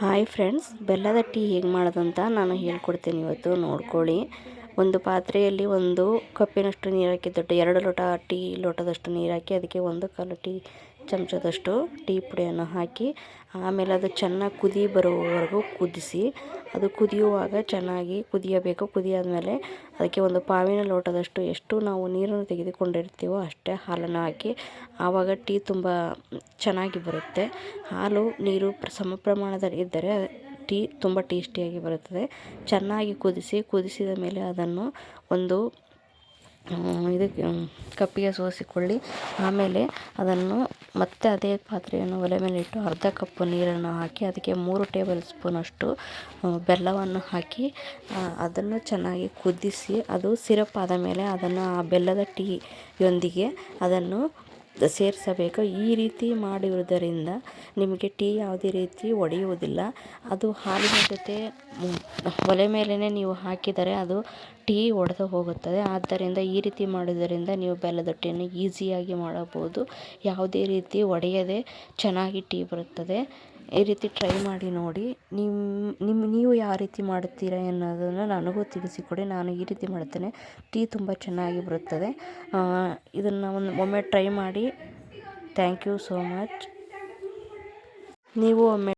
Hi friends ಬೆಲ್ಲದ tea ಹೇಗೆ ಮಾಡೋದಂತ ನಾನು ಹೇಳ್ಕೊಡ್ತೀನಿ ಇವತ್ತು ನೋಡ್ಕೊಳ್ಳಿ. ಒಂದು ಪಾತ್ರೆಯಲ್ಲಿ ಒಂದು ಕಪ್ಪಿನಷ್ಟು ನೀರು ದೊಡ್ಡ ಎರಡು ಲೋಟ ಟೀ ಲೋಟದಷ್ಟು ನೀರು ಹಾಕಿ, ಅದಕ್ಕೆ ಒಂದು ಕಾಲು ಟೀ ಚಮಚದಷ್ಟು ಟೀ ಪುಡಿಯನ್ನು ಹಾಕಿ, ಆಮೇಲೆ ಅದು ಚೆನ್ನಾಗಿ ಕುದಿ ಬರುವವರೆಗೂ ಕುದಿಸಿ, ಅದು ಕುದಿಯುವಾಗ ಚೆನ್ನಾಗಿ ಕುದಿಯಬೇಕು. ಕುದಿಯಾದಮೇಲೆ ಅದಕ್ಕೆ ಒಂದು ಪಾವಿನ ಲೋಟದಷ್ಟು ಎಷ್ಟು ನಾವು ನೀರನ್ನು ತೆಗೆದುಕೊಂಡಿರ್ತೀವೋ ಅಷ್ಟೇ ಹಾಲನ್ನು ಹಾಕಿ, ಆವಾಗ ಟೀ ತುಂಬ ಚೆನ್ನಾಗಿ ಬರುತ್ತೆ. ಹಾಲು ನೀರು ಸಮ ಪ್ರಮಾಣದಲ್ಲಿ ಇದ್ದರೆ ಟೀ ತುಂಬ ಟೇಸ್ಟಿಯಾಗಿ ಬರುತ್ತದೆ. ಚೆನ್ನಾಗಿ ಕುದಿಸಿ, ಕುದಿಸಿದ ಮೇಲೆ ಅದನ್ನು ಒಂದು ಇದಕ್ಕೆ ಕಪ್ಪಿಗೆ ಸೋಸಿಕೊಳ್ಳಿ. ಆಮೇಲೆ ಅದನ್ನು ಮತ್ತೆ ಅದೇ ಪಾತ್ರೆಯನ್ನು ಒಲೆ ಮೇಲೆ ಇಟ್ಟು ಅರ್ಧ ಕಪ್ಪು ನೀರನ್ನು ಹಾಕಿ, ಅದಕ್ಕೆ ಮೂರು ಟೇಬಲ್ ಸ್ಪೂನಷ್ಟು ಬೆಲ್ಲವನ್ನು ಹಾಕಿ ಅದನ್ನು ಚೆನ್ನಾಗಿ ಕುದಿಸಿ, ಅದು ಸಿರಪ್ ಆದ ಮೇಲೆ ಅದನ್ನು ಆ ಬೆಲ್ಲದ ಟೀಯೊಂದಿಗೆ ಅದನ್ನು ಸೇರಿಸಬೇಕು. ಈ ರೀತಿ ಮಾಡಿರುವುದರಿಂದ ನಿಮಗೆ ಟೀ ಯಾವುದೇ ರೀತಿ ಒಡೆಯುವುದಿಲ್ಲ. ಅದು ಹಾಲಿನ ಜೊತೆ ಒಲೆ ಮೇಲೆಯೇ ನೀವು ಹಾಕಿದರೆ ಅದು ಟೀ ಒಡೆದು ಹೋಗುತ್ತದೆ. ಆದ್ದರಿಂದ ಈ ರೀತಿ ಮಾಡುವುದರಿಂದ ನೀವು ಬೆಲ್ಲದ ಟೀಯನ್ನು ಈಸಿಯಾಗಿ ಮಾಡಬಹುದು. ಯಾವುದೇ ರೀತಿ ಒಡೆಯದೆ ಚೆನ್ನಾಗಿ ಟೀ ಬರುತ್ತದೆ. ಈ ರೀತಿ ಟ್ರೈ ಮಾಡಿ ನೋಡಿ ನಿಮ್ಮ ನಿಮ್ಮ ನೀವು ಯಾವ ರೀತಿ ಮಾಡುತ್ತೀರಾ ಅನ್ನೋದನ್ನು ನನಗೂ ತಿಳಿಸಿಕೊಡಿ. ನಾನು ಈ ರೀತಿ ಮಾಡುತ್ತೇನೆ ಟೀ ತುಂಬ ಚೆನ್ನಾಗಿ ಬರುತ್ತದೆ. ಇದನ್ನು ಒಂದು ಒಮ್ಮೆ ಟ್ರೈ ಮಾಡಿ. ಥ್ಯಾಂಕ್ ಯು ಸೋ ಮಚ್ ನೀವು ಒಮ್ಮೆ